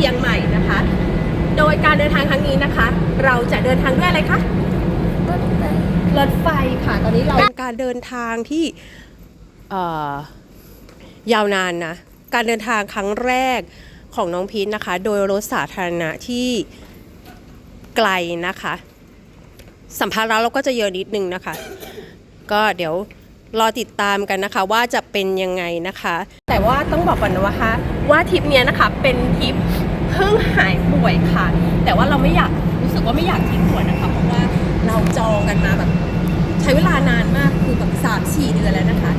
ชียงใหม่นะคะ โดยการเดินทางครั้งนี้นะคะ เราจะเดินทางด้วยอะไรคะรถไฟค่ะ ตอนนี้เราเป็นการเดินทางที่เอ่อยาวนานนะ การเดินทางครั้งแรกของน้องพีทนะคะ โดยรถสาธารณะที่ไกลนะคะ สัมภาระเราก็จะเยอะนิดนึงนะคะ ก็เดี๋ยวรอติดตามกันนะคะว่าจะเป็นยังไงนะคะ แต่ว่าต้องบอกก่อนนะว่าคะว่าทริปเนี้ยนะคะเป็นทริป เพิ่งหายป่วยค่ะ แต่ว่าเราไม่อยากรู้สึกว่าไม่อยากทิ้งป่วยนะคะ เพราะว่าเราจองกันมาแบบใช้เวลานานมากคือแบบสามสี่เดือนแล้วนะคะ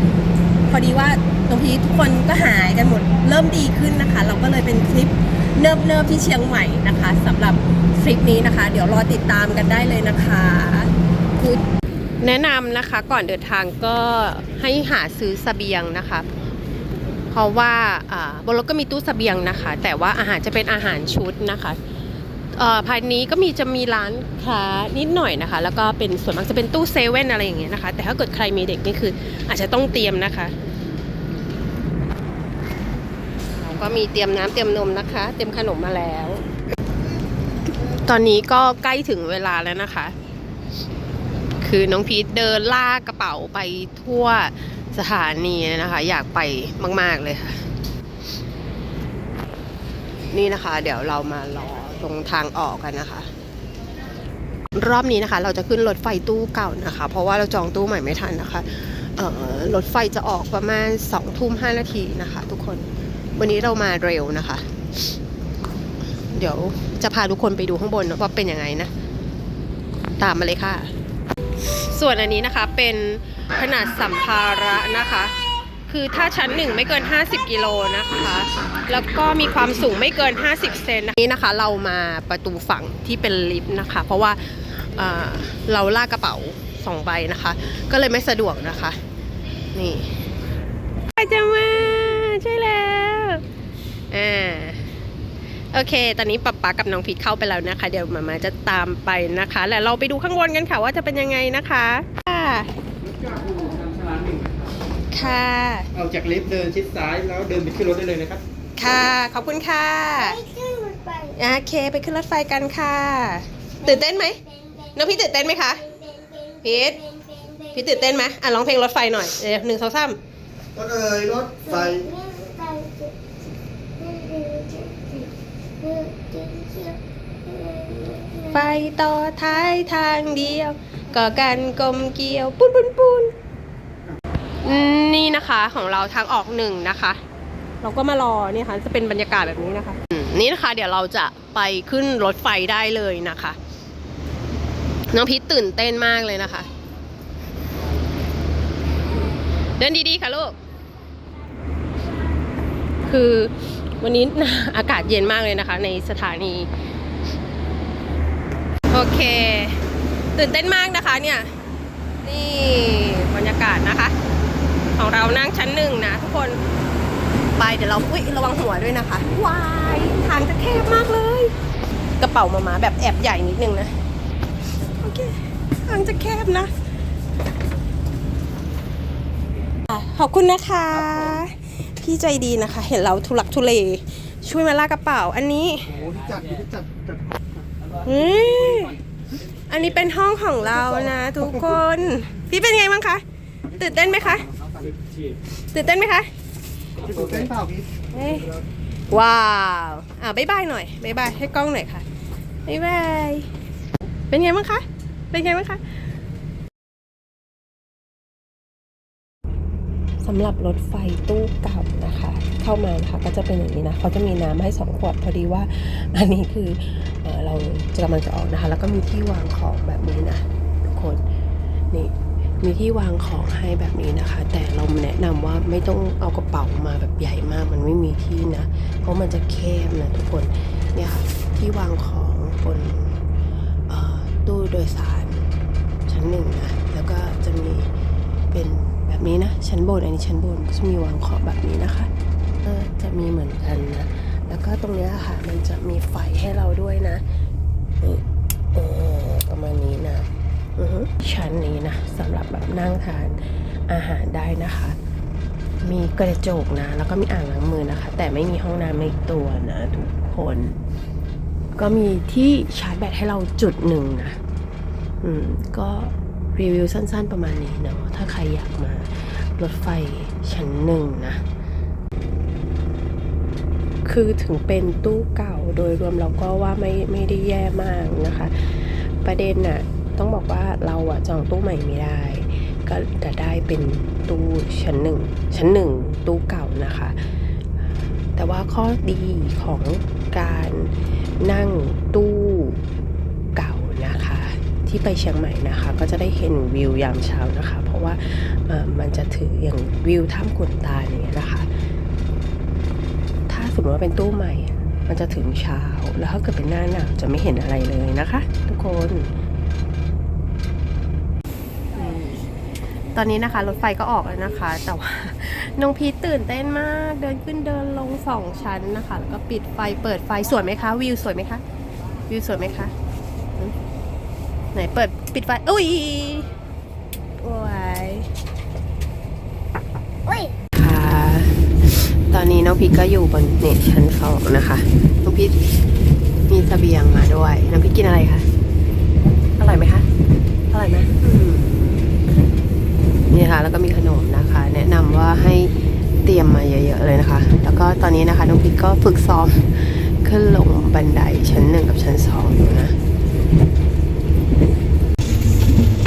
พอดีว่าตรงพีทุกคนก็หายกันหมดเริ่มดีขึ้นนะคะ เราก็เลยเป็นทริปเนิบเนิบๆที่เชียงใหม่นะคะสำหรับทริปนี้นะคะ เดี๋ยวรอติดตามกันได้เลยนะคะคือแนะนำนะคะก่อนเดินทางก็ให้หาซื้อสเสบียงนะคะ เพราะว่าบนรถก็มีตู้เสบียงนะคะ แต่ว่าอาหารจะเป็นอาหารชุดนะคะภายนี้ก็มีจะมีร้านค้านิดหน่อยนะคะ แล้วก็เป็นส่วนมากจะเป็นตู้เซเว่นอะไรอย่างเงี้ยนะคะ แต่ถ้าเกิดใครมีเด็กนี่คืออาจจะต้องเตรียมนะคะเราก็มีเตรียมน้ำเตรียมนมนะคะ เตรียมขนมมาแล้ว ตอนนี้ก็ใกล้ถึงเวลาแล้วนะคะ คือน้องพีทเดินลากกระเป๋าไปทั่ว สถานีนะคะ อยากไปมาก ๆ เลยค่ะ นี่นะคะ เดี๋ยวเรามารอตรงทางออกกันนะคะ รอบนี้นะคะ เราจะขึ้นรถไฟตู้เก่านะคะ เพราะว่าเราจองตู้ใหม่ไม่ทันนะคะรถไฟจะออกประมาณสองทุ่มห้านาทีนะคะ ทุกคนวันนี้เรามาเร็วนะคะ เดี๋ยวจะพาทุกคนไปดูข้างบนว่าเป็นยังไงนะ ตามมาเลยค่ะ ส่วนอันนี้นะคะเป็น ขนาดสัมภาระนะคะ คือถ้าชั้นหนึ่งไม่เกิน 50 กิโลนะคะ แล้วก็มีความสูงไม่เกิน 50 เซนนี้นะคะ เรามาประตูฝั่งที่เป็นลิฟต์นะคะ เพราะว่าเอ่อเราลากกระเป๋าสองใบนะคะ ก็เลยไม่สะดวกนะคะ นี่ไปจะมาใช่แล้วอ่าโอเค ตอนนี้ป๊าป๊ากับน้องพีทเข้าไปแล้วนะคะ เดี๋ยวมามาจะตามไปนะคะ แล้วเราไปดูข้างบนกันค่ะว่าจะเป็นยังไงนะคะค่ะ ค่ะออกจากลิฟต์เดินชิดซ้ายแล้วเดินไปขึ้นรถได้เลยนะครับ ค่ะ ขอบคุณค่ะไม่ขึ้นรถไฟโอเคไปขึ้นรถไฟกันค่ะ ตื่นเต้นไหมน้องพี่ตื่นเต้นไหมคะพีทพี่ตื่นเต้นไหมอะร้องเพลงรถไฟหน่อยเดี๋ยวหนึ่งสองสามรถเอ่ยรถไฟไฟต่อท้ายทางเดียวก็กันกลมเกลียวปุ้นปุ้นปุ้นอืม นี่นะคะของเราทางออกหนึ่งนะคะ เราก็มารอเนี่ยค่ะจะเป็นบรรยากาศแบบนี้นะคะอืมนี่นะคะ เดี๋ยวเราจะไปขึ้นรถไฟได้เลยนะคะน้องพีทตื่นเต้นมากเลยนะคะ เดินดีๆค่ะลูก คือวันนี้อากาศเย็นมากเลยนะคะ ในสถานี โอเค ตื่นเต้นมากนะคะเนี่ย นี่บรรยากาศนะคะ ของเรานั่งชั้นหนึ่งนะทุกคนไปเดี๋ยวเราอุ้ยระวังหัวด้วยนะคะวายทางจะแคบมากเลย กระเป๋ามามาแบบแอบใหญ่นิดนึงนะโอเคทางจะแคบนะขอบคุณนะคะ พี่ใจดีนะคะ เห็นเราทุลักทุเล ช่วยมาลากกระเป๋าอันนี้อันนี้เป็นห้องของเรานะทุกคน พี่เป็นไงบ้างคะตื่นเต้นไหมคะ ตื่นเต้นไหมคะที่ตื่นเต้นเปล่าพี่เอ้ยว้าวอ่าบ๊ายบายหน่อยบ๊ายบายให้กล้องหน่อยค่ะบ๊ายบายเป็นไงบ้างคะเป็นไงบ้างคะสำหรับรถไฟตู้เก่านะคะ เข้ามานะคะก็จะเป็นอย่างนี้นะเขาจะมีน้ำให้สองขวดพอดีว่าอันนี้คือเออเราจะกำลังจะออกนะคะ แล้วก็มีที่วางของแบบนี้นะทุกคนนี่ มีที่วางของให้แบบนี้นะคะ แต่เราแนะนำว่าไม่ต้องเอากระเป๋ามาแบบใหญ่มากมันไม่มีที่นะ เพราะมันจะแคบนะทุกคนเนี่ยค่ะที่วางของบนตู้โดยสารชั้นหนึ่งนะแล้วก็จะมีเป็นแบบนี้นะชั้นบนอันนี้ชั้นบนก็จะมีวางของแบบนี้นะคะก็จะมีเหมือนกันนะแล้วก็ตรงนี้ค่ะมันจะมีไฟให้เราด้วยนะเออเออประมาณนี้นะอือฮึ ชั้นนี้นะสำหรับแบบนั่งทานอาหารได้นะคะ มีกระจกนะ แล้วก็มีอ่างล้างมือนะคะ แต่ไม่มีห้องน้ำในตัวนะทุกคน ก็มีที่ชาร์จแบตให้เราจุดหนึ่งนะอืมก็รีวิวสั้นๆประมาณนี้เนาะถ้าใครอยากมารถไฟชั้นหนึ่งนะคือถึงเป็นตู้เก่าโดยรวมเราก็ว่าไม่ไม่ได้แย่มากนะคะ ประเด็นน่ะ ต้องบอกว่าเราอะจองตู้ใหม่ไม่ได้ ก็จะได้เป็นตู้ชั้นหนึ่งชั้นหนึ่งตู้เก่านะคะ แต่ว่าข้อดีของการนั่งตู้เก่านะคะ ที่ไปเชียงใหม่นะคะ ก็จะได้เห็นวิวยามเช้านะคะ เพราะว่ามันจะถืออย่างวิวถ้ำกุนตาอย่างเงี้ยนะคะ ถ้าสมมติว่าเป็นตู้ใหม่มันจะถึงเช้า แล้วถ้าเกิดเป็นหน้าหนาวจะไม่เห็นอะไรเลยนะคะ ทุกคนอืมต อนนี้นะคะ รถไฟก็ออกแล้วนะคะ แต่ว่าน้องพีทตื่นเต้นมาก เดินขึ้นเดินลงสองชั้นนะคะ แล้วก็ปิดไฟเปิดไฟสวยไหมคะ วิวสวยไหมคะ วิวสวยไหมคะอืมไหนเปิดปิดไฟอุ้ยโอ้ยอุ้ยค่ะ ตอนนี้น้องพีทก็อยู่บนเนี่ยชั้นสองนะคะน้องพีทมีเสบียงมาด้วยน้องพีทกินอะไรคะอร่อยไหมคะอร่อยไหม นี่ค่ะแล้วก็มีขนมนะคะ แนะนำว่าให้เตรียมมาเยอะ ๆ เลยนะคะ แล้วก็ตอนนี้นะคะน้องพีทก็ฝึกซ้อมขึ้นลงบันไดชั้นหนึ่งกับชั้นสองอยู่นะ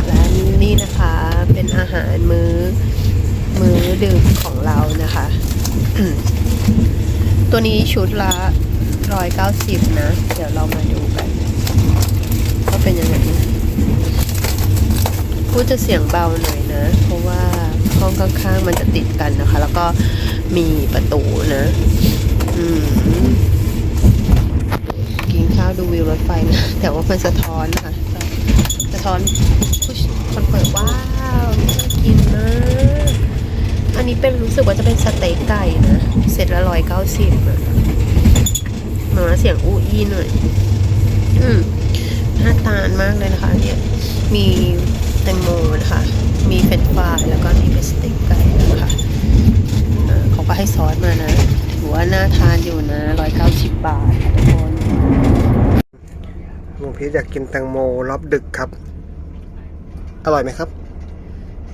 และนี่นะคะเป็นอาหารมื้อมื้อดึกของเรานะคะ ตัวนี้ชุดละร้อยเก้าสิบนะ เดี๋ยวเรามาดูกันว่าเป็นยังไงพูดจะเสียงเบาหน่อย นะ เพราะว่าห้องข้างๆมันจะติดกันนะคะ แล้วก็มีประตูนะอืมกินข้าวดูวิวรถไฟนะ แต่ว่ามันสะท้อนนะคะสะท้อนผู้ชคนเปิดว้าวน่ากินมากอันนี้เป็นรู้สึกว่าจะเป็นสเต็กไก่นะ เสร็จละร้อยเก้าสิบอะมาเสียงอู้อี้หน่อย อืมน่าทานมากเลยนะคะเนี่ย มีแตงโมนะคะ มีเฟรนช์ฟรายแล้วก็มีเป็นสเต็กไก่นะคะอ่าเขาก็ให้ซอสมานะ ถือว่าน่าทานอยู่นะร้อยเก้าสิบบาทค่ะทุกคนลุงพีทอยากกินแตงโมรอบดึกครับ อร่อยไหมครับ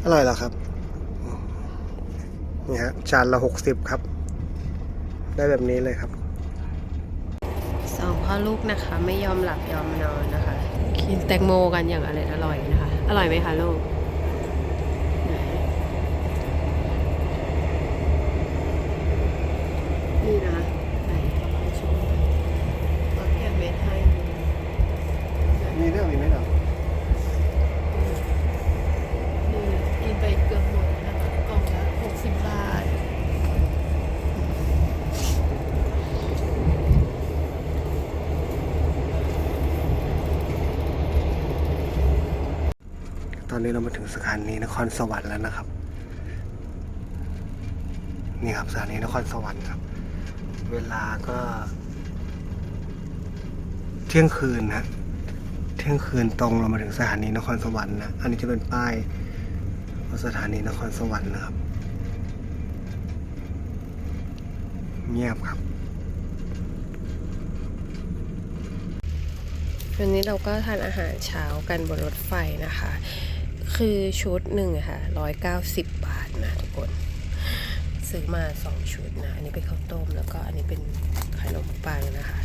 อร่อยเหรอครับนี่ฮะจานละหกสิบครับ ได้แบบนี้เลยครับสองพ่อลูกนะคะ ไม่ยอมหลับยอมนอนนะคะ กินแตงโมกันอย่างอร่อยอร่อยนะคะ อร่อยไหมคะลูกไหน นี่นะคะไหนป้าป้าชมป้าเก็บเม็ดให้มีเรื่องมีไหมเหรอนี่กินไปเกือบหมดนะคะกล่องละหกสิบบาทตอนนี้เรามาถึงสถานีนครสวรรค์แล้วนะครับ นี่ครับสถานีนครสวรรค์ครับ เวลาก็ เที่ยงคืนนะเที่ยงคืนตรงเรามาถึงสถานีนครสวรรค์นะอันนี้จะเป็นป้ายสถานีนครสวรรค์นะครับ เงียบครับวันนี้เราก็ทานอาหารเช้ากันบนรถไฟนะคะ คือชุดหนึ่งค่ะร้อยเก้าสิบบาท ซื้อมาสองชุดนะ อันนี้เป็นข้าวต้ม แล้วก็อันนี้เป็นขนมปังนะคะ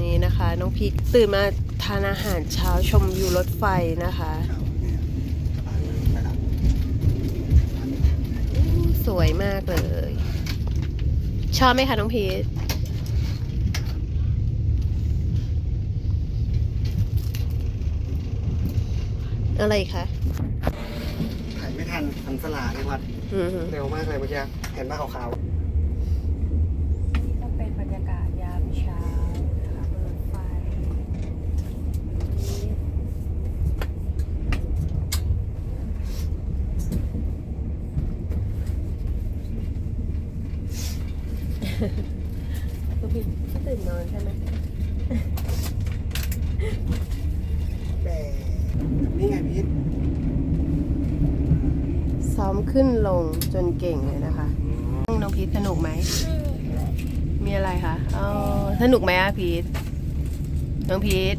นี่นะคะ น้องพีทตื่นมาทานอาหารเช้าชมวิวรถไฟนะคะ สวยมากเลย ชอบไหมคะน้องพีทอะไรคะ ถ่ายไม่ทันทันสลาเลยวัดอือหือเร็วมากเลยเมื่อกี้เห็นบ้าขาวนี่ก็เป็นบรรยากาศยามเช้านะคะบนรถไฟลูกพี่ตื่นนอนใช่ไหม ๆแต่นี่ไงพีท ซ้อมขึ้นลงจนเก่งเลยนะคะ น้องพีทสนุกไหม มีอะไรคะอ๋อสนุกไหมอะพีทน้องพีท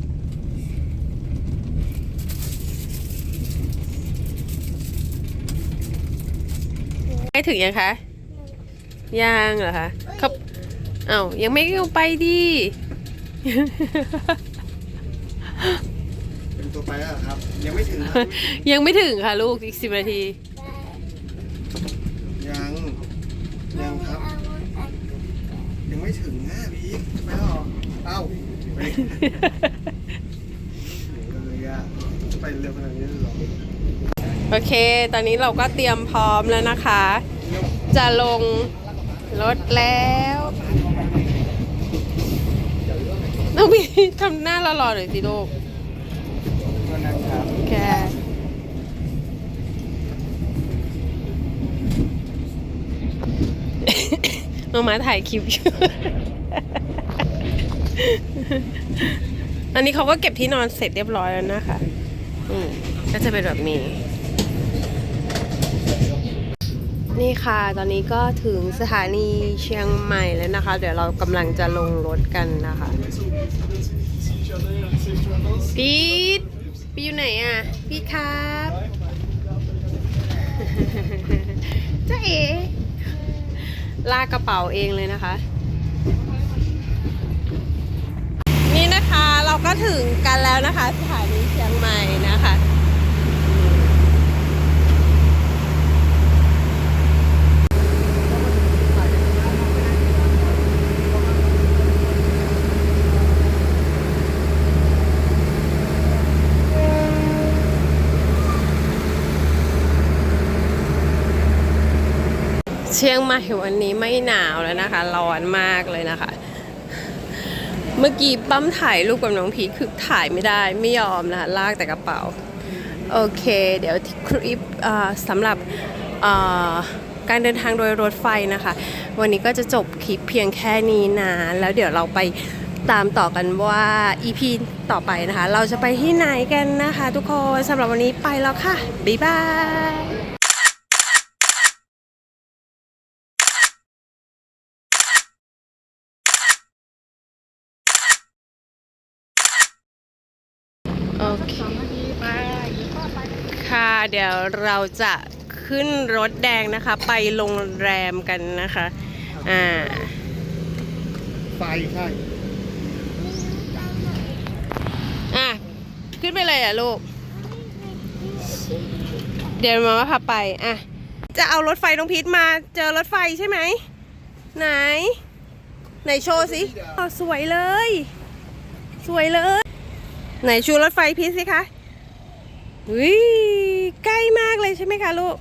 ใกล้ถึงยังคะ ยังเหรอคะครับเอ้ายังไม่ลงไปดิเป็นตัวไปแล้วเหรอครับ ยังไม่ถึงครับ ยังไม่ถึงค่ะลูกอีกสิบนาที ยัง ยังครับ ยัง ไม่ถึงนะพี่ไปแล้วเหรอเอ้าไปเลยอะไปเร็วขนาดนี้เลยหรอโอเค ตอนนี้เราก็เตรียมพร้อมแล้วนะคะ จะลงรถแล้วน้องพี่ทำหน้าหล่อๆหน่อยสิลูกแก มามาถ่ายคลิปอยู่ อันนี้เขาก็เก็บที่นอนเสร็จเรียบร้อยแล้วนะคะ อืมก็จะเป็นแบบนี้ นี่ค่ะ ตอนนี้ก็ถึงสถานีเชียงใหม่แล้วนะคะ เดี๋ยวเรากำลังจะลงรถกันนะคะพีทพีอยู่ไหนอะ พีทครับจ้าเอ ลากกระเป๋าเองเลยนะคะ นี่นะคะเราก็ถึงกันแล้วนะคะ สถานีเชียงใหม่นะคะ เชียงใหม่วันนี้ไม่หนาวแล้วนะคะ ร้อนมากเลยนะคะ เมื่อกี้ปั๊มถ่ายรูปกับน้องพีคือถ่ายไม่ได้ไม่ยอมนะคะลากแต่กระเป๋า โอเค เดี๋ยวคลิปสำหรับการเดินทางโดยรถไฟนะคะ วันนี้ก็จะจบคลิปเพียงแค่นี้นะแล้วเดี๋ยวเราไปตามต่อกันว่า EP ต่อไปนะคะ เราจะไปที่ไหนกันนะคะ ทุกคนสำหรับวันนี้ไปแล้วค่ะ บ๊ายบาย โอเคค่ะ เดี๋ยวเราจะขึ้นรถแดงนะคะ ไปโรงแรมกันนะคะ อ่า ไฟใช่อะ ขึ้นไปเลยอะลูก เดี๋ยวมาว่าพาไป อะ จะเอารถไฟน้องพีทมาเจอรถไฟใช่ไหม ไหน ไหนโชว์สิอ๋อสวยเลย สวยเลย ไหนชูรถไฟพีทสิคะอุ้ยใกล้มากเลยใช่ไหมคะลูก